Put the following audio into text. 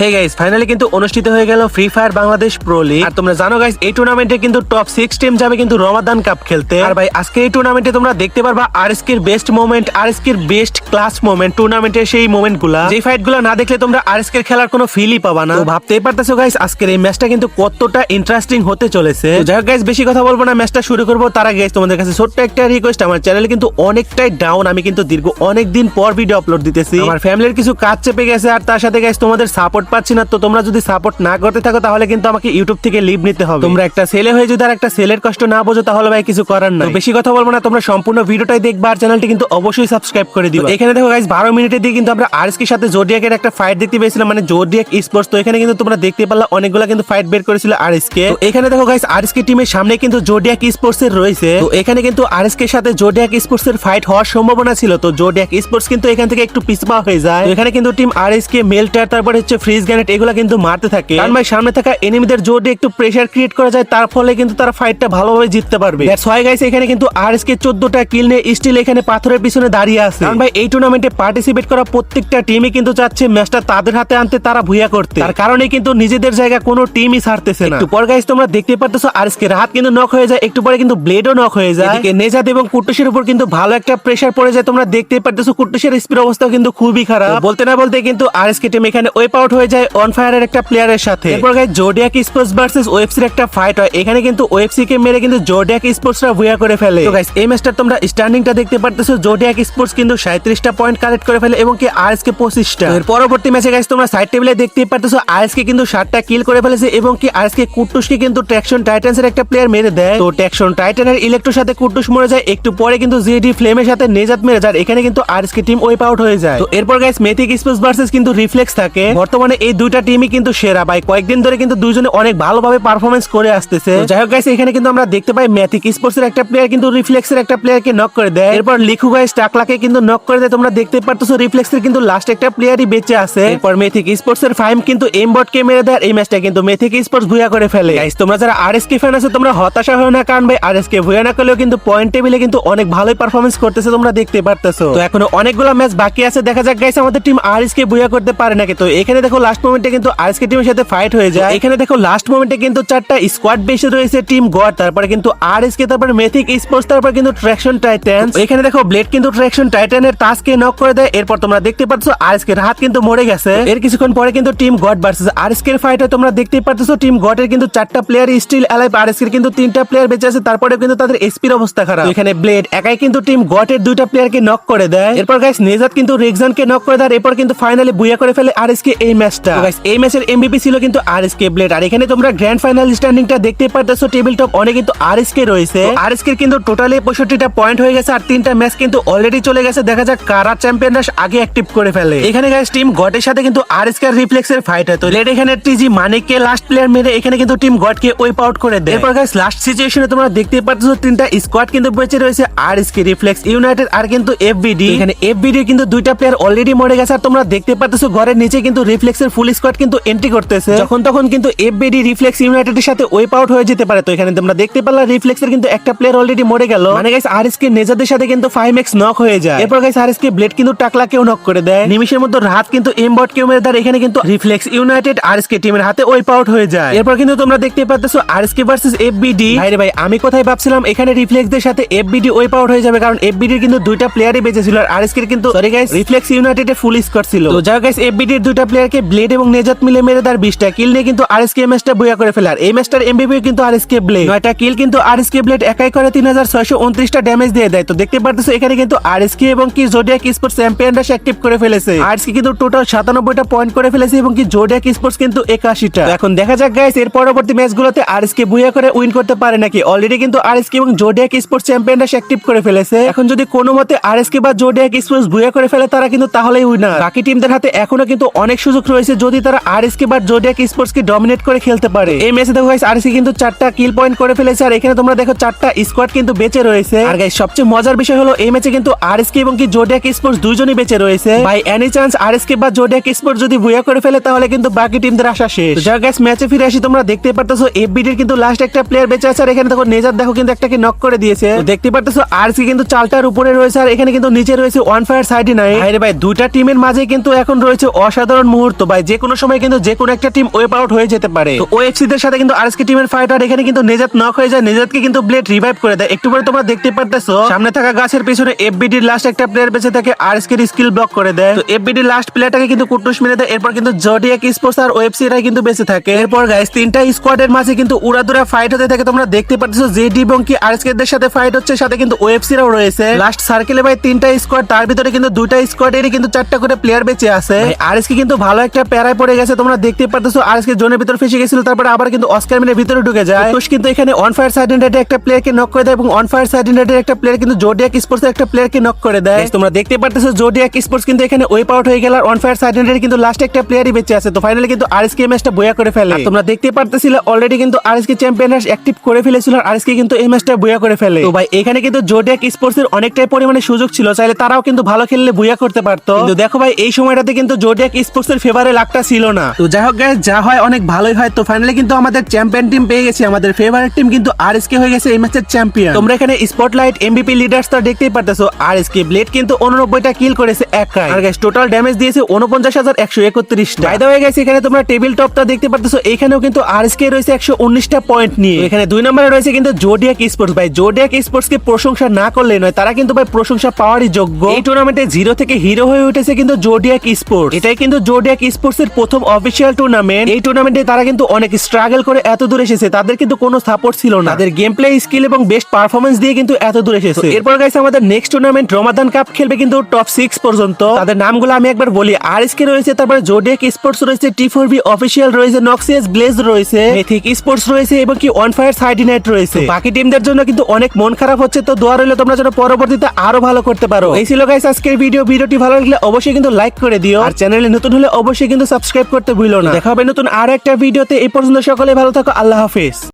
Hey guys finally কিন্তু অনুষ্ঠিত হয়ে গেল Free Fire Bangladesh pro league আর তোমরা জানো গাইস এই টুর্নামেন্টে কিন্তু টপ সিক্স টিম যাবে কিন্তু রমাদান কাপ খেলতে। আর ভাই, আজকে এই টুর্নামেন্টে তোমরা দেখতে পারবা আরএসকে এর বেস্ট মোমেন্ট আরএসকে এর বেস্ট ক্লাস মোমেন্ট টুর্নামেন্টের সেই মোমেন্টগুলা যে ফাইটগুলা না দেখলে তোমরা আরএসকে এর খেলার কোনো ফিলই পাবা না। ভাবতেই পারতেছো গাইস আজকের এই ম্যাচটা কিন্তু কতটা ইন্টারেস্টিং হতে চলেছে। যাই হোক গাইস বেশি কথা বলব না ম্যাচটা শুরু করব। তার আগে তোমাদের কাছে ছোট্ট একটা রিকোয়েস্ট আমার চ্যানেলে কিন্তু অনেকটাই ডাউন আমি কিন্তু দীর্ঘ অনেক দিন পর ভিডিও আপলোড দিতেছি। আমার ফ্যামিলির কিছু কাজ চেপে গেছে, আর তার সাথে গাইস তোমাদের সাপোর্ট পাচ্ছি না, তো তোমরা যদি সাপোর্ট না করতে থাকো, তাহলে কিন্তু আমাকে ইউটিউব থেকে লিভ নিতে হবে। তোমরা একটা ছেলে হয়ে যদি আর একটা ছেলের কষ্ট না বোঝো, তাহলে ভাই কিছু করার না বেশি কথা বলব না, তোমরা সম্পূর্ণ ভিডিওটাই দেখবা আর চ্যানেলটি কিন্তু অবশ্যই সাবস্ক্রাইব করে দিও এখানে দেখো গাইস বারো মিনিটের দিয়ে কিন্তু আমরা আরএসকে সাথে জোডিয়াকের একটা ফাইট দেখতে পেয়েছিলাম মানে জোডিয়াক স্পোর্টস তো এখানে কিন্তু তোমরা দেখতে পারলা, অনেকগুলো কিন্তু ফাইট বের করেছিল আরএসকে। তো এখানে দেখো গাইস আরএসকে টিমের সামনে কিন্তু জোডিয়াক স্পোর্টস এর রয়েছে। তো এখানে কিন্তু আরএসকে সাথে জোডিয়াক স্পোর্টস এর ফাইট হওয়ার সম্ভাবনা ছিল। তো জোডিয়াক স্পোর্টস কিন্তু এখান থেকে একটু পিছপা হয়ে যায়। এখানে কিন্তু টিম আরএসকে মেলটার তারপর হচ্ছে ফ্রিজ গ্যানেট এগুলো কিন্তু মারতে থাকে। কারণ ভাই সামনে থাকা এনিমিদের জোর দিয়ে একটু প্রেসার ক্রিয়েট করা যায় তার ফলে কিন্তু তারা ফাইটটা ভালোভাবে জিততে পারবে। দ্যাটস হোয়াই গাইস এখানে কিন্তু আরএসকে 14টা কিল নিয়ে স্টিল এখানে পাথরের পিছনে দাঁড়িয়ে আছে। কারণ ভাই এই টুর্নামেন্টে পার্টিসিপেট করা প্রত্যেকটা টিমই কিন্তু চাচ্ছে ম্যাচটা তাদের হাতে আনতে তারা ভুইয়া করতে। তার কারণে কিন্তু নিজেদের জায়গা কোনো টিমই ছাড়তেছে না। একটু পর গাইস তোমরা দেখতে পারতেছো আরএসকে রাত কিন্তু নক হয়ে যায় একটু পরে কিন্তু ব্লেডও নক হয়ে যায়। এদিকে নেজাদ এবং কুট্টুসের উপর কিন্তু ভালো একটা প্রেসার পড়ে যায় তোমরা দেখতে পারতেছো কুট্টুসের স্পিড অবস্থা কিন্তু খুবই খারাপ। বলতে না বলতে কিন্তু আরএসকে টিম এখানে ওয়েপ আউট হয়ে যায় অন ফায়ারের একটা প্লেয়ারের সাথে। এরপর গাইস জোডিয়াক স্পোর্টস ভার্সেস ওএফসির একটা ফাইট হয়। এখানে কিন্তু ওএফসি কে মেরে কিন্তু জোডিয়াক স্পোর্টসরা ভুয়া করে ফেলে। তো গাইস এই ম্যাচটা তোমরা স্ট্যান্ডিংটা দেখতে পারতেছো। জোডিয়াক স্পোর্টস কিন্তু 37টা পয়েন্ট কালেক্ট করে ফেলে এবং কি আরএসকে 25টা এর পরবর্তী ম্যাচে গাইস তোমরা সাইড টেবিলে দেখতেই পারতেছো আরএসকে কিন্তু 60টা কিল করে ফেলেছে এবং কি আরএসকে কুট্টুসকে কিন্তু ট্র্যাকশন টাইটান্স এর একটা প্লেয়ার মেরে দেয়। তো ট্র্যাকশন টাইটানের ইলেকট্রোর সাথে কুট্টুস মরে যায় একটু পরে কিন্তু জিডি ফ্লেমের সাথে নেজাত মেরে যায়। এখানে কিন্তু আরএসকে টিম ওয়েপ আউট হয়ে যায়। তো এরপর গাইস মেথিক স্পোর্টস ভার্সেস কিন্তু রিফ্লেক্স থাকে। বর্তমানে এই দুইটা টিমই কিন্তু সেরা। ভাই, কয়েকদিন ধরে কিন্তু দুইজনে অনেক ভালোভাবে পারফরমেন্স করে আসতেছে। যাই হোক গাইস এখানে কিন্তু আমরা দেখতে পাই ম্যাথিক স্পোর্টস এর একটা প্লেয়ার কিন্তু রিফ্লেক্সের একটা প্লেয়ারকে নক করে দেয়। এরপর লিখু গাইস টাকলাকে কিন্তু নক করে দেয়। তোমরা দেখতে পারতেছো রিফ্লেক্সের কিন্তু লাস্ট একটা প্লেয়ারই বেঁচে আছে। এরপর মেথিক স্পোর্টস এর ফাইম কিন্তু এমবট কে মেরে দেয়। এই ম্যাচটা কিন্তু মেথিক স্পোর্টস ভুয়া করে ফেলে। গাইস তোমরা যারা আরএসকে ফ্যান আছো, তোমরা হতাশা হয় না, কারণ ভাই আরএসকে ভুয়া না করলেও কিন্তু পয়েন্ট টেবিলে কিন্তু অনেক ভালোই পারফরমেন্স করতেছে, তোমরা দেখতে পারতেছো। তো এখনও অনেকগুলো ম্যাচ বাকি আছে। দেখা যাক গাইস আমাদের টিম আরএসকে ভুয়া করতে পারে নাকি। তো এখানে দেখো লাস্ট মোমেন্টে কিন্তু আরএসকে টিমের সাথে ফাইট হয়ে যায়। এখানে দেখো লাস্ট মোমেন্টে কিন্তু চারটা স্কোয়াড বেশি রয়েছে টিম গড তারপরে কিন্তু আরএসকে তারপরে মেথিক স্পোর্টস তারপর কিন্তু ট্র্যাকশন টাইটান এখানে দেখো ব্লেড কিন্তু ট্র্যাকশন টাইটানের তাসকে নক করে দেয়। এরপর তোমরা দেখতে পাচ্ছ আরএসকে হাত কিন্তু মরে গেছে। এর কিছুক্ষণ পরে কিন্তু টিম গড ভার্সেস আরএসকে এর ফাইটে তোমরা দেখতে পাচ্ছ টিম গডের কিন্তু চারটা প্লেয়ার স্টিল অ্যালাইভ আরএসকে কিন্তু তিনটা প্লেয়ার বেঁচে আছে তারপরে কিন্তু তাদের এসপির অবস্থা খারাপ। এখানে ব্লেড একাই কিন্তু টিম গটের দুইটা প্লেয়ারকে নক করে দেয়। এরপর গাইস নেজাত কিন্তু রেক্সানকে নক করে দেয়। এরপর কিন্তু ফাইনালি বুয়া করে ফেলে আর আরএসকে এই ম্যাচটা এই ম্যাচের এমবিপি ছিল কিন্তু আরএসকে ব্লেড আর এখানে তোমরা গ্র্যান্ড ফাইনাল স্ট্যান্ডিংটা দেখতে পারতেছো টেবিল টপ অনেক কিন্তু আরএসকে রয়েছে। আরএসকে কিন্তু টোটালি পঁয়ষট্টিটা পয়েন্ট হয়ে গেছে আর তিনটা ম্যাচ কিন্তু অলরেডি চলে গেছে। দেখা যাক কারা চ্যাম্পিয়নরা আগে অ্যাক্টিভ করে ফেলে। এখানে গাইস টিম গটের সাথে কিন্তু আরএসকে আর রিফ্লেক্সের ফাইট হয়। তো লেট এখানে টিজি মানিককে লাস্ট প্লেয়ার মেরে এখানে কিন্তু টিম গডকে ওয়েপ আউট করে দেয়। এরপর গাইস লাস্ট সিচুয়েশনে তোমরা দেখতে পাচ্ছ তিনটা স্কোয়াড কিন্তু বেঁচে রয়েছে আরএসকে রিফ্লেক্স ইউনাইটেড আর কিন্তু এফবিডি এখানে এফবিডি কিন্তু দুইটা প্লেয়ার অলরেডি মরে গেছে আর তোমরা দেখতে পাচ্ছ ঘরের নিচে কিন্তু রিফ্লেক্সের ফুল স্কোয়াড কিন্তু এন্ট্রি করতেছে। যখন তখন কিন্তু এফবিডি রিফ্লেক্স ইউনাইটেডের সাথে ওয়েপ আউট হয়ে যেতে পারে। তো এখানে তোমরা দেখতে পারলা রিফ্লেক্সের কিন্তু একটা প্লেয়ার অলরেডি মরে গেল। মানে গাইস আর আরএসকে নেজাদের সাথে কিন্তু ফাইভ এক্স নক হয়ে যায়। এরপর গাইস আরএসকে ব্লেড কিন্তু টাকলাকেও নক করে দেয়। নিমিশের মধ্যে রাত কিন্তু এমবট কেউ মেরে দেয় এখানে কিন্তু রিফ্লেক্স ইউনাইটেড আরএসকে টিমের হাতে ওয়েপ আউট হয়ে যায়। এরপর কিন্তু তোমরা দেখতে পাচ্ছ আরএসকে ভার্সেস এফবিডি ভাইরে ভাই আমি কোথায় ভাবছিলাম এখানে রিফ্লেক্সদের সাথে এফবিডি ওয়েপ আউট হয়ে যাবে, কারণ এফবিডির কিন্তু দুইটা প্লেয়ারই বেঁচে ছিল। আর আরএসকে কিন্তু সরি গাইস রিফ্লেক্স ইউনাইটেডে ফুল স্কোর ছিল। তো যাই গাইস এফবিডির দুইটা প্লেয়ারকে ব্লেড এবং নেজাত মিলে মেরে তার বিশটা কিল নিয়ে কিন্তু আরএসকে ম্যাচটা বইয়া করে ফেলার এই ম্যাচটার এমবিপি কিন্তু আরএসকে ব্লেড। নয়টা কিল কিন্তু আরএসকে ব্লেড একাই করে তিন হাজার ছয়শো উনত্রিশটা ড্যামেজ দিয়ে দেয়। তো দেখতে পারতেছো, এখানে কিন্তু আরএসকে এবং কি জোডিয়াক স্পোর্টস চ্যাম্পিয়নরা অ্যাক্টিভ করে ফেলেছে। আরএসকে কিন্তু টোটাল সাতানব্বইটা পয়েন্ট করে ফেলেছে এবং কি জোডিয়াক স্পোর্টস কিন্তু একাশিটা। এখন দেখা যাক গাইস এর পরবর্তী ম্যাচগুলোতে আরএসকে বুয়া করে উইন করতে পারে নাকি? অলরেডি কিন্তু আরএসকে এবং জোডিয়াক স্পোর্টস চ্যাম্পিয়নরা অ্যাক্টিভ করে ফেলেছে। এখন যদি কোনো মতে আরএসকে বা জোডিয়াক স্পোর্টস বুয়া করে ফেলে, তারা কিন্তু তাহলেই উইনার বাকি টিমদের হাতে এখনও কিন্তু অনেক সুযোগ রয়েছে যদি তারা আরএসকে বা জোডিয়াক স্পোর্টস কে ডমিনেট করে খেলতে পারে। এই ম্যাচে দেখো গাইস আরএসকে কিন্তু চারটা কিল পয়েন্ট করে ফেলেছে, আর এখানে তোমরা দেখো চারটা স্কোয়াড কিন্তু বেঁচে রয়েছে। আর গাইস সবচেয়ে মজার বিষয় হলো, এই ম্যাচে কিন্তু আরএসকে এবং কি জোডিয়াক স্পোর্টস দুইজনই বেঁচে রয়েছে। বাই এনি চান্স আরএসকে বা জোডিয়াক স্পোর্টস যদি বুয়া করে ফেলে, তাহলে কিন্তু বাকি টিমদের আশা শেষ। যাক গাইস ম্যাচে ফিরে আসি, তোমরা দেখতে পারতেছো এফবিডির কিন্তু লাস্ট একটা প্লেয়ার বেঁচে আছে, আর এখানে দেখো নেজার দেখো কিন্তু একটাকে নক করে দিয়েছে। দেখতে পারতেছো আর আরএসকে কিন্তু চালটার উপরে রয়েছে, আর এখানে কিন্তু নিচে রয়েছে ওয়ান ফায়ার সাইডে নাই আরে ভাই, দুইটা টিমের মাঝে কিন্তু এখন রয়েছে অসাধারণ মুহূর্ত। তো ভাই, যে কোনো সময় কিন্তু যে কোনো একটা টিম ওয়েপ আউট হয়ে যেতে পারে। তো ওএফসি দের সাথে কিন্তু আরএসকে টিমের ফাইটার এখানে কিন্তু নেজাত নক হয়ে যায়। নেজাতকে কিন্তু ব্লেড রিভাইভ করে দেয়। একটু পরে তোমরা দেখতে পারতেছো, সামনে থাকা গাছের পিছনে এফবিডির লাস্ট একটা প্লেয়ার বেঁচে থাকে আরএসকে স্কিল ব্লক করে দেয়। তো এফবিডির লাস্ট প্লেয়ারটাকে কিন্তু কুটুস মেরে দেয়। এরপর কিন্তু জডিয়াক স্পোর্টস আর ওএফসি এরাই কিন্তু বেঁচে থাকে। এরপর গাইস তিনটা স্কোয়াডের মাঝে কিন্তু উড়াদুরা ফাইট হতে থাকে। তোমরা দেখতে পারতেছো জেডি এবং কি আরএসকে দের সাথে ফাইট হচ্ছে, সাথে কিন্তু ওএফসি রাও রয়েছে। লাস্ট সার্কেলে ভাই, তিনটা স্কোয়াড তার ভিতরে কিন্তু দুইটা স্কোয়াডেরই কিন্তু চারটা করে প্লেয়ার বেঁচে আছে। আরএসকে কিন্তু ভালো একটা প্যারায় পড়ে গেছে তোমরা দেখতে পারতেছো আরএসকে জোনের ভিতর ফেসে গেছিল তারপরে আবার কিন্তু অস্কার মিনের ভিতরে ঢুকে যায়। তোষ কিন্তু এখানে অন ফায়ার সাইডেন্ডেড একটা প্লেয়ারকে নক করে দেয় এবং অন ফায়ার সাইডেন্ডেড একটা প্লেয়ার কিন্তু জোডিয়াক স্পোর্টস একটা প্লেয়ারকে নক করে দেয়। তোমরা দেখতে পারতেছো জোডিয়াক স্পোর্টস কিন্তু এখানে ওয়েপ আউট হয়ে গেল আর অন ফায়ার সাইডেন্ডেড কিন্তু লাস্ট একটা প্লেয়ারই বেঁচে আছে। তো ফাইনালি কিন্তু আর আরএসকে ম্যাচটা বয়া করে ফেলে। তোমরা দেখতে পারতেছিলে অলরেডি কিন্তু আরএসকে চ্যাম্পিয়ন অ্যাক্টিভ করে ফেলেছিল আর আরএসকে কিন্তু এই ম্যাচটা বয়া করে ফেলে। তো ভাই এখানে কিন্তু জোডিয়াক স্পোর্টস এর অনেকটাই পরিমাণে সুযোগ ছিল চাইলে তারাও কিন্তু ভালো খেললে বুয়া করতে পারতো। কিন্তু দেখো ভাই এই সময়টাতে কিন্তু জোডিয়াক স্পোর্টস এর ফেভারে লাখটা ছিল না। তো যাই হোক যা হয় অনেক ভালোই হয়। তো ফাইনালি কিন্তু আমাদের চ্যাম্পিয়ন টিম পেয়ে গেছে। আমাদের ফেভারিট টিম কিন্তু আরএসকে হয়ে গেছে এই ম্যাচের চ্যাম্পিয়ন তোমরা এখানে স্পটলাইট এমবিপি লিডার্স তো দেখতেই পারতেছো আরএসকে ব্লেড কিন্তু উননব্বইটা কিল করেছে একাই আর গাইস টোটাল ড্যামেজ দিয়েছে উনপঞ্চাশ হাজার একশো একত্রিশ ফায়দা হয়ে গেছে এখানে তোমরা টেবিল টপটা দেখতে পারতেছো, এখানেও কিন্তু আর আরএসকে রয়েছে একশো উনিশটা পয়েন্ট নিয়ে। এখানে দুই নম্বরে রয়েছে কিন্তু জোডিয়াক স্পোর্টস ভাই জোডিয়াক স্পোর্টস কে প্রশংসা না করলে নয়, তারা কিন্তু ভাই প্রশংসা পাওয়ারই যোগ্য। এই টুর্নামেন্টে জিরো থেকে হিরো হয়ে উঠেছে কিন্তু জোডিয়াক স্পোর্টস এটাই কিন্তু জোডিয়াক স্পোর্টস এর প্রথম অফিসিয়াল টুর্নামেন্ট এই টুর্নামেন্টে তারা কিন্তু অনেক স্ট্রাগল করে এত দূর এসেছে। তাদের কিন্তু কোনো সাপোর্ট ছিল না। তাদের গেম প্লে স্কিল এবং বেস্ট পারফরমেন্স দিয়ে কিন্তু এত দূর এসেছে। এরপর গাইছে আমাদের নেক্সট টুর্নামেন্ট রমাদান কাপ খেলবে কিন্তু টপ সিক্স পর্যন্ত। তাদের নামগুলো আমি একবার বলি। আর এসকে রয়েছে তারপরে জোডিয়াক স্পোর্টস রয়েছে টি ফোর বি অফিসিয়াল রয়েছে নক্সিয়াস ব্লেজ রয়েছে মেথিক স্পোর্টস রয়েছে এবং কি অন ফায়ার সাইডি নাইট রয়েছে। বাকি টিমদের জন্য কিন্তু অনেক মন খারাপ হচ্ছে। তো দোয়া রইলে তোমরা যেন পরবর্তীতে আরও ভালো করতে পারো। এই ছিল গাইস আজকের ভিডিও ভিডিওটি ভালো লাগলে অবশ্যই কিন্তু লাইক করে দিও। আর চ্যানেলে নতুন হলে অবশ্যই কিন্তু সাবস্ক্রাইব করতে ভুলো না। দেখা হবে নতুন আর একটা ভিডিওতে। এই পর্যন্ত সকলে ভালো থাকো, আল্লাহ হাফেজ।